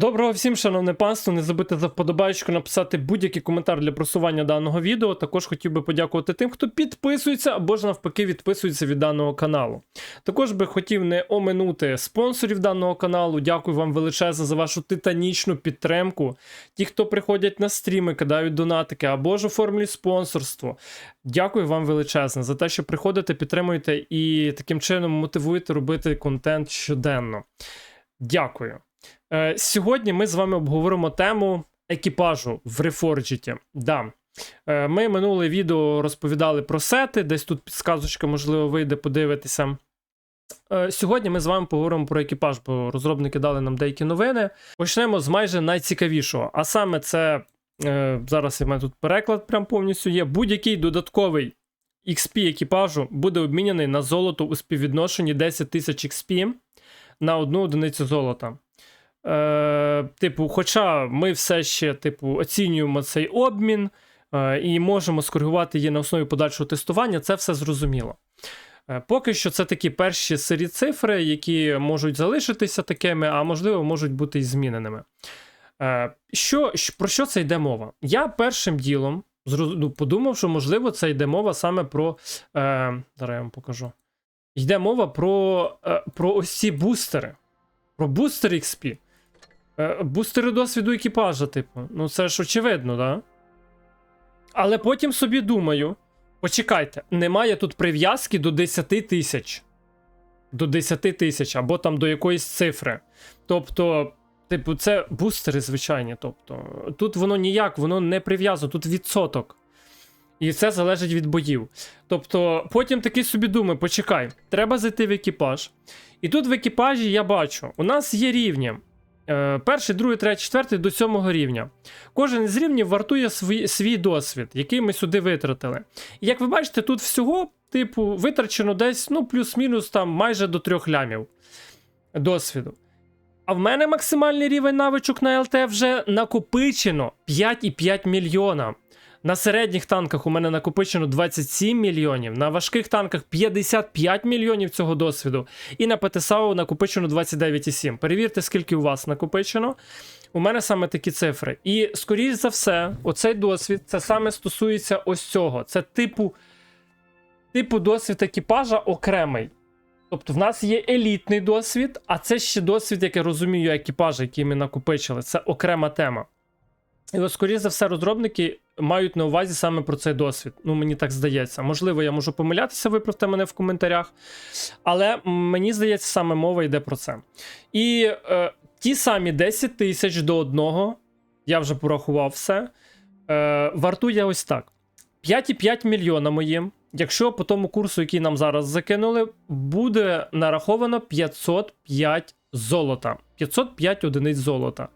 Доброго всім, шановне панство. Не забудьте за вподобайку написати будь-який коментар для просування даного відео. Також хотів би подякувати тим, хто підписується або ж навпаки відписується від даного каналу. Також би хотів не оминути спонсорів даного каналу. Дякую вам величезно за вашу титанічну підтримку. Ті, хто приходять на стріми, кидають донатики або ж оформлюють спонсорство. Дякую вам величезно за те, що приходите, підтримуєте і таким чином мотивуєте робити контент щоденно. Дякую. Е, Сьогодні ми з вами обговоримо тему екіпажу в Reforged. Да. Е, Ми минуле відео розповідали про сети, десь тут підсказочка, можливо, вийде подивитися. Е, Сьогодні ми з вами поговоримо про екіпаж, бо розробники дали нам деякі новини. Почнемо з майже найцікавішого. А саме це зараз у мене тут переклад прям повністю є. Будь-який додатковий XP екіпажу буде обміняний на золото у співвідношенні 10 тисяч XP на одну одиницю золота. Е, типу, хоча ми все ще типу, оцінюємо цей обмін е, і можемо скоригувати її на основі подальшого тестування, це все зрозуміло. Е, поки що це такі перші сирі цифри, які можуть залишитися такими, а можливо, можуть бути і зміненими. Е, що, про що це йде мова? Я першим ділом ну, подумав, що можливо це йде мова саме про. Е, зараз я вам покажу. Йде мова про, е, про ось ці бустери. Про бустер XP. Е, бустери досвіду екіпажа, типу. Ну це ж очевидно, да? Але потім собі думаю: почекайте, немає тут прив'язки до 10 тисяч. До 10 тисяч, або там до якоїсь цифри. Тобто, типу, це бустери звичайні. Тобто, тут воно ніяк, воно не прив'язано, тут відсоток. І це залежить від боїв. Тобто, потім такий собі думаю, почекай, треба зайти в екіпаж. І тут в екіпажі я бачу, у нас є рівні. Е, перший, другий, третій, четвертий до сьомого рівня. Кожен з рівнів вартує свій, свій досвід, який ми сюди витратили. І як ви бачите, тут всього, типу, витрачено десь, ну, плюс-мінус там майже до трьох лямів досвіду. А в мене максимальний рівень навичок на ЛТ вже накопичено 5,5 мільйона. На середніх танках у мене накопичено 27 мільйонів, на важких танках 55 мільйонів цього досвіду, і на ПТСАУ накопичено 29,7. Перевірте, скільки у вас накопичено. У мене саме такі цифри. І, скоріш за все, оцей досвід це саме стосується ось цього. Це типу, типу досвід екіпажа окремий. Тобто в нас є елітний досвід, а це ще досвід, як я розумію, екіпажа, який ми накопичили. Це окрема тема. І от, скоріше за все, розробники мають на увазі саме про цей досвід. Ну, мені так здається. Можливо, я можу помилятися, виправте мене в коментарях. Але мені здається, саме мова йде про це. І е, ті самі 10 тисяч до одного, я вже порахував все. Е, вартує ось так: 5,5 мільйона моїм. Якщо по тому курсу, який нам зараз закинули, буде нараховано 505 золота. 505 одиниць золота.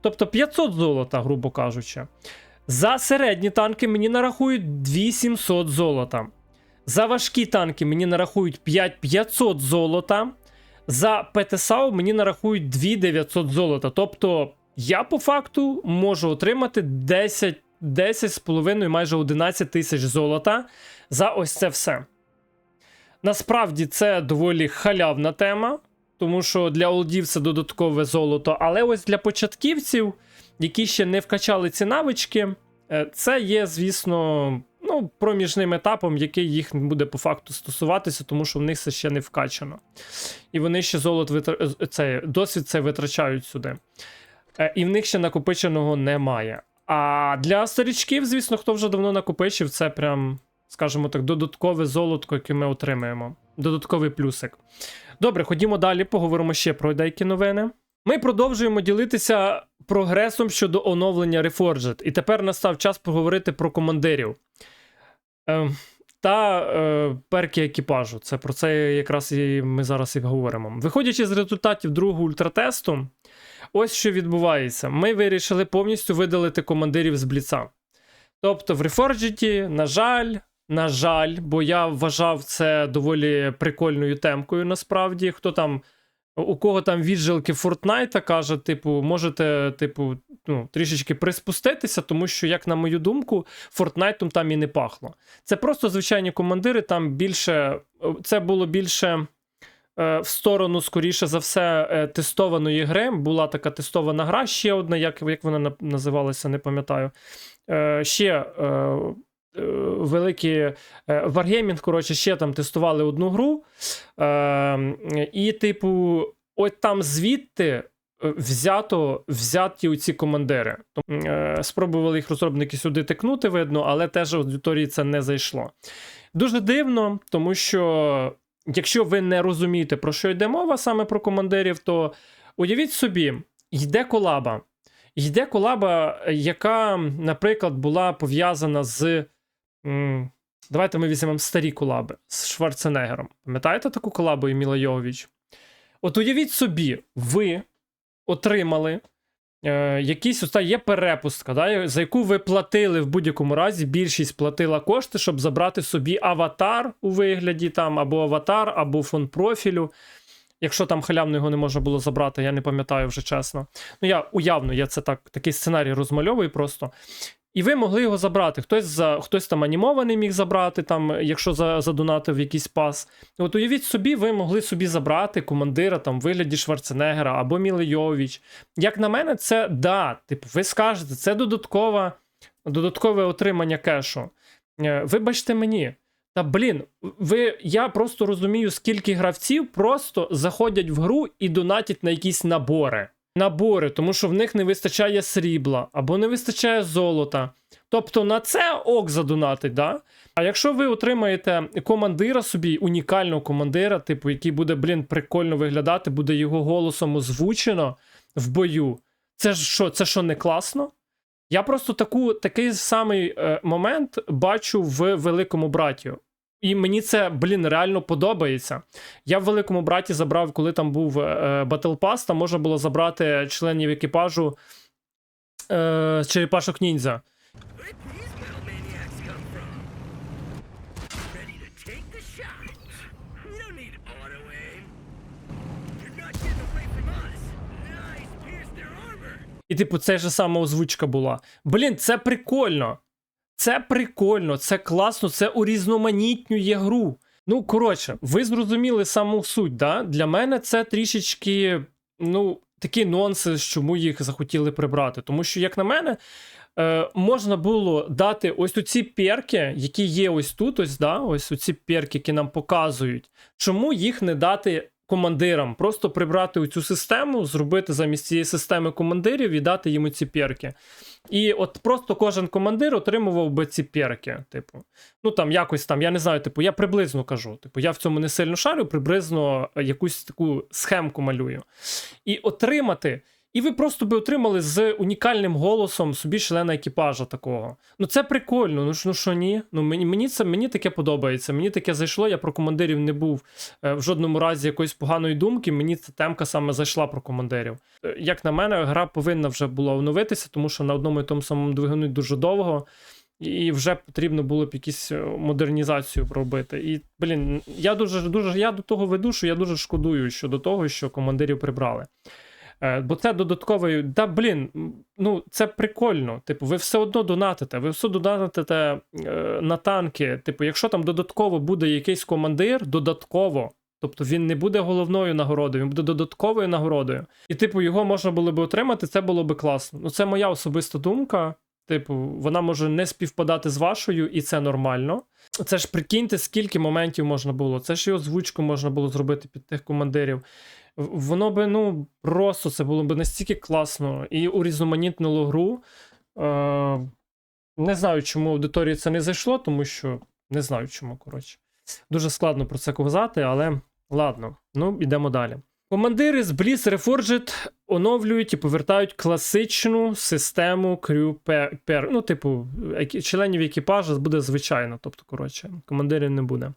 Тобто 500 золота, грубо кажучи. За середні танки мені нарахують 2700 золота. За важкі танки мені нарахують 5500 золота. За ПТСАУ мені нарахують 2900 золота. Тобто я по факту можу отримати 10, 10,5 майже 11 тисяч золота за ось це все. Насправді це доволі халявна тема, тому що для олдів це додаткове золото. Але ось для початківців, які ще не вкачали ці навички, е, це є, звісно, ну, проміжним етапом, який їх буде по факту стосуватися, тому що в них це ще не вкачано. І вони ще золото витр... е, це, досвід це витрачають сюди. Е, І в них ще накопиченого немає. А для старічків, звісно, хто вже давно накопичив, це прям, скажімо так, додаткове золотко, яке ми отримаємо. Додатковий плюсик. Добре, ходімо далі, поговоримо ще про деякі новини. Ми продовжуємо ділитися прогресом щодо оновлення Reforged. І тепер настав час поговорити про командирів. Е, та е, перки екіпажу. Це про це якраз і ми зараз і говоримо. Виходячи з результатів другого ультратесту, ось що відбувається. Ми вирішили повністю видалити командирів з бліца. Тобто в Reforged, на жаль, на жаль, бо я вважав це доволі прикольною темкою, насправді. Хто там, у кого там віджилки Фортнайта каже, типу, можете, типу, ну, трішечки приспуститися, тому що, як на мою думку, Фортнайтом там і не пахло. Це просто звичайні командири, там більше. Це було більше. е, в сторону, скоріше за все, е, тестованої гри. Була така тестована гра, ще одна, як, як вона називалася, не пам'ятаю. Е, ще великі е, Wargaming, коротше, ще там тестували одну гру. Е, і, типу, от там звідти. е, Взято, взяті ці командири. Е, Спробували їх розробники сюди тикнути, видно, але теж аудиторії це не зайшло. Дуже дивно, тому що якщо ви не розумієте, про що йде мова саме про командирів, то уявіть собі, йде колаба. Йде колаба, яка, наприклад, була пов'язана з. М, Давайте ми візьмемо старі колаби з Шварценеггером. Пам'ятаєте таку колабу і Міла Йовович? От уявіть собі, ви отримали е, якийсь ось та є перепустка, да, за яку ви платили в будь-якому разі, більшість платила кошти, щоб забрати собі аватар у вигляді там, або аватар, або фон профілю. Якщо там халявно його не можна було забрати, я не пам'ятаю вже чесно. Ну, я уявно, я це так, такий сценарій розмальовую просто. І ви могли його забрати. Хтось за хтось там анімований міг забрати, там, якщо за, задонатив якийсь пас. От уявіть собі, ви могли собі забрати командира там в вигляді Шварценеггера або Міли Йовович. Як на мене, це да. Типу, ви скажете, це додаткова, додаткове отримання кешу. Е, Вибачте мені. Та блін, ви я просто розумію, скільки гравців просто заходять в гру і донатять на якісь набори. Набори, тому що в них не вистачає срібла або не вистачає золота. Тобто на це ок задонатить, да? А якщо ви отримаєте командира собі, унікального командира, типу, який буде, блін, прикольно виглядати, буде його голосом озвучено в бою, це ж що, це що не класно? Я просто таку, такий самий е, момент бачу в великому браті. І мені це, блін, реально подобається. Я в великому браті забрав, коли там був е, Battle Pass, там можна було забрати членів екіпажу е, черепашок ніндзя. І, типу, це ж сама озвучка була. Блін, це прикольно. Це прикольно, це класно, це урізноманітнює гру. Ну, коротше, ви зрозуміли саму суть, да? Для мене це трішечки, ну, такий нонсенс, чому їх захотіли прибрати. Тому що, як на мене, е, можна було дати ось ці перки, які є ось тут, ось, да? ось ці перки, які нам показують. Чому їх не дати командирам? Просто прибрати цю систему, зробити замість цієї системи командирів і дати йому ці перки. І от просто кожен командир отримував би ці перки. Типу, ну там якось там, я не знаю, типу, я приблизно кажу. Типу, я в цьому не сильно шарю, приблизно якусь таку схемку малюю. І отримати. І ви просто би отримали з унікальним голосом собі члена екіпажа такого. Ну це прикольно. Ну ну що ні? Ну мені мені це мені таке подобається. Мені таке зайшло. Я про командирів не був е, в жодному разі якоїсь поганої думки. Мені ця темка саме зайшла про командирів. Е, Як на мене, гра повинна вже була оновитися, тому що на одному і тому самому двигуні дуже довго. І вже потрібно було б якусь е, модернізацію робити. І, блін, я дуже дуже я до того веду, що я дуже шкодую щодо того, що командирів прибрали. Е, Бо це додатковий. Да, блін, ну це прикольно. Типу, ви все одно донатите, ви все донатите е, на танки. Типу, якщо там додатково буде якийсь командир, додатково. Тобто він не буде головною нагородою, він буде додатковою нагородою. І, типу, його можна було би отримати, це було би класно. Ну, це моя особиста думка. Типу, вона може не співпадати з вашою, і це нормально. Це ж прикиньте, скільки моментів можна було. Це ж і озвучку можна було зробити під тих командирів. Воно би, ну, просто це було б настільки класно і урізноманітнило гру. Е, не знаю, чому аудиторії це не зайшло, тому що не знаю чому, коротше. Дуже складно про це казати, але ладно, ну йдемо далі. Командири з Bliss Reforged оновлюють і повертають класичну систему Pair. Pair. Ну, типу, членів екіпажа буде звичайно, тобто, коротше, командирів не буде.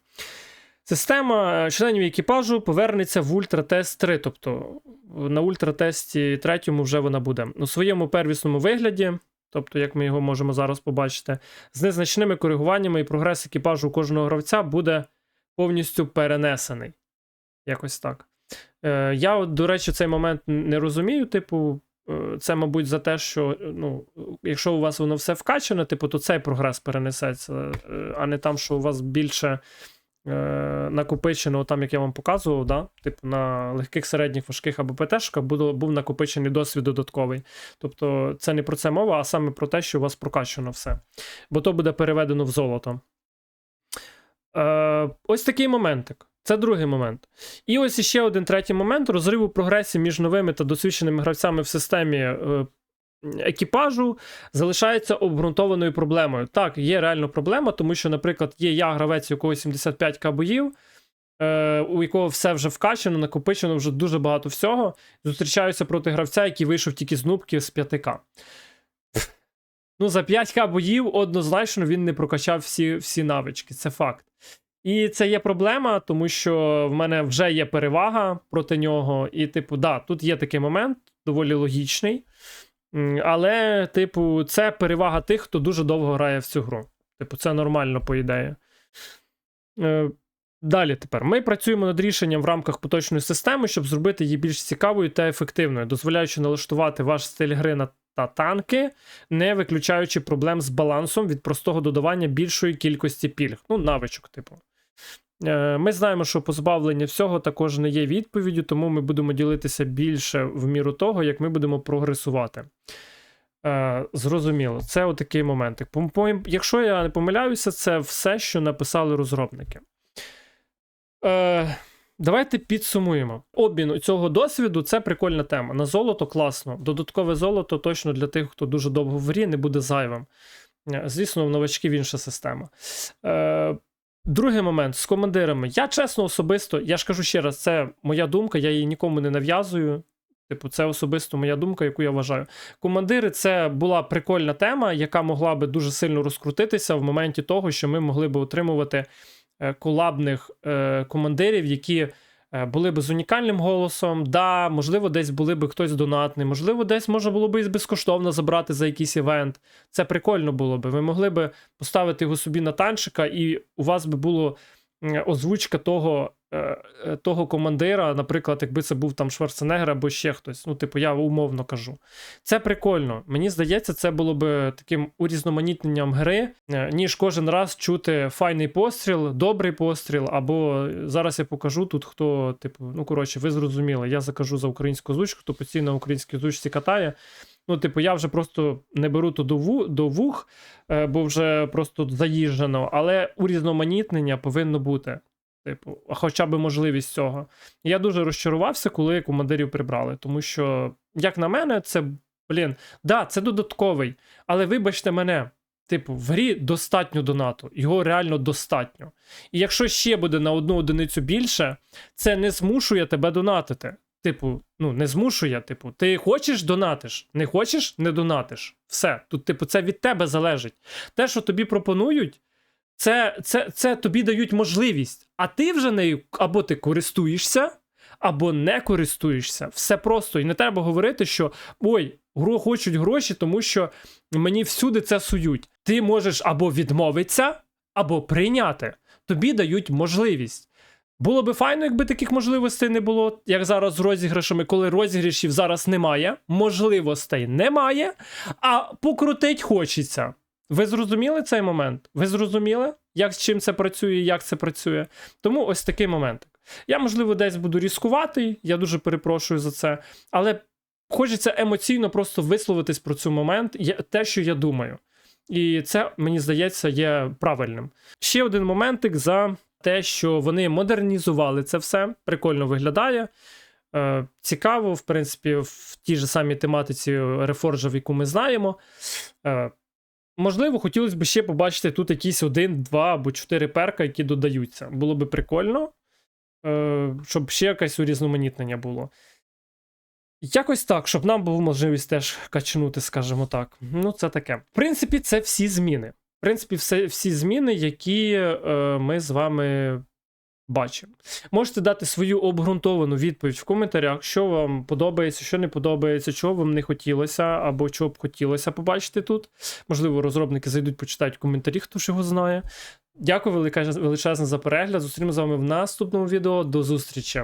Система е, членів екіпажу повернеться в Ультратест 3, тобто на ультратесті третьому вже вона буде у своєму первісному вигляді, тобто, як ми його можемо зараз побачити, з незначними коригуваннями і прогрес екіпажу кожного гравця буде повністю перенесений. Якось так. Е, я, до речі, цей момент не розумію. Типу, е, це, мабуть, за те, що е, ну, якщо у вас воно все вкачане, типу, то цей прогрес перенесеться, е, а не там, що у вас більше е, накопичено, там, як я вам показував, да? типу на легких, середніх, важких або ПТшках був накопичений досвід додатковий. Тобто це не про це мова, а саме про те, що у вас прокачано все. Бо то буде переведено в золото. Е, ось такий моментик. Це другий момент. І ось іще один третій момент розриву прогресії між новими та досвідченими гравцями в системі е, екіпажу залишається обґрунтованою проблемою. Так, є реально проблема, тому що, наприклад, є я гравець, у якого 75к боїв, е, у якого все вже вкачано, накопичено вже дуже багато всього. Зустрічаюся проти гравця, який вийшов тільки з нубки з 5к. Ну, за 5к боїв однозначно він не прокачав всі, всі навички, це факт. І це є проблема, тому що в мене вже є перевага проти нього. І, типу, да, тут є такий момент, доволі логічний. Але, типу, це перевага тих, хто дуже довго грає в цю гру. Типу, це нормально, по ідеї. Е, Далі тепер. Ми працюємо над рішенням в рамках поточної системи, щоб зробити її більш цікавою та ефективною, дозволяючи налаштувати ваш стиль гри на та танки, не виключаючи проблем з балансом від простого додавання більшої кількості пільг. Ну, навичок, типу. Е, Ми знаємо, що позбавлення всього також не є відповіддю, тому ми будемо ділитися більше в міру того, як ми будемо прогресувати. Е, Зрозуміло, це отакий момент. Якщо я не помиляюся, це все, що написали розробники. Е, Давайте підсумуємо. Обмін цього досвіду це прикольна тема. На золото класно. Додаткове золото точно для тих, хто дуже довго в грі, не буде зайвим. Звісно, в новачків інша система. Другий момент з командирами. Я чесно особисто, я ж кажу ще раз, це моя думка, я її нікому не нав'язую. Типу, це особисто моя думка, яку я вважаю. Командири це була прикольна тема, яка могла би дуже сильно розкрутитися в моменті того, що ми могли би отримувати е, колабних е, командирів, які були би з унікальним голосом. Да, можливо, десь були би хтось донатний, можливо, десь можна було би і безкоштовно забрати за якийсь івент. Це прикольно було би. Ви могли би поставити його собі на танчика, і у вас би було озвучка того, е, е, того командира, наприклад, якби це був там Шварценеггер або ще хтось. Ну, типу, я умовно кажу. Це прикольно. Мені здається, це було би таким урізноманітненням гри, е, ніж кожен раз чути файний постріл, добрий постріл, або зараз я покажу тут, хто, типу, ну коротше, ви зрозуміли. Я закажу за українську озвучку, хто постійно на українській озвучці катає. Ну, типу, я вже просто не беру то до, ву, до вух, е, бо вже просто заїжджено, але урізноманітнення повинно бути. Типу, хоча б можливість цього. Я дуже розчарувався, коли командирів прибрали, тому що, як на мене, це, блін, да, це додатковий, але вибачте мене. Типу, в грі достатньо донату, його реально достатньо. І якщо ще буде на одну одиницю більше, це не змушує тебе донатити. Типу, ну не змушує. Типу, ти хочеш донатиш, не хочеш, не донатиш. Все. Тут, типу, це від тебе залежить. Те, що тобі пропонують, це, це, це тобі дають можливість, а ти вже нею або ти користуєшся, або не користуєшся. Все просто. І не треба говорити, що ой, гру хочуть гроші, тому що мені всюди це сують. Ти можеш або відмовитися, або прийняти. Тобі дають можливість. Було би файно, якби таких можливостей не було, як зараз з розіграшами, коли розіграшів зараз немає, можливостей немає, а покрутить хочеться. Ви зрозуміли цей момент? Ви зрозуміли, як з чим це працює, як це працює? Тому ось такий момент. Я, можливо, десь буду різкуватий, я дуже перепрошую за це, але хочеться емоційно просто висловитись про цей момент, те, що я думаю. І це, мені здається, є правильним. Ще один моментик за те, що вони модернізували це все, прикольно виглядає. Е, цікаво, в принципі, в тій же самій тематиці Reforged, яку ми знаємо. Можливо, хотілося б ще побачити тут якісь один, два або чотири перка, які додаються. Було би прикольно, е, щоб ще якесь урізноманітнення було. Якось так, щоб нам була можливість теж качнути, скажімо так. Ну, це таке. В принципі, це всі зміни. В принципі, все, всі зміни, які е, ми з вами бачимо. Можете дати свою обґрунтовану відповідь в коментарях, що вам подобається, що не подобається, чого вам не хотілося, або чого б хотілося побачити тут. Можливо, розробники зайдуть, почитають коментарі, хто ж його знає. Дякую величезне за перегляд. Зустрінемо з вами в наступному відео. До зустрічі!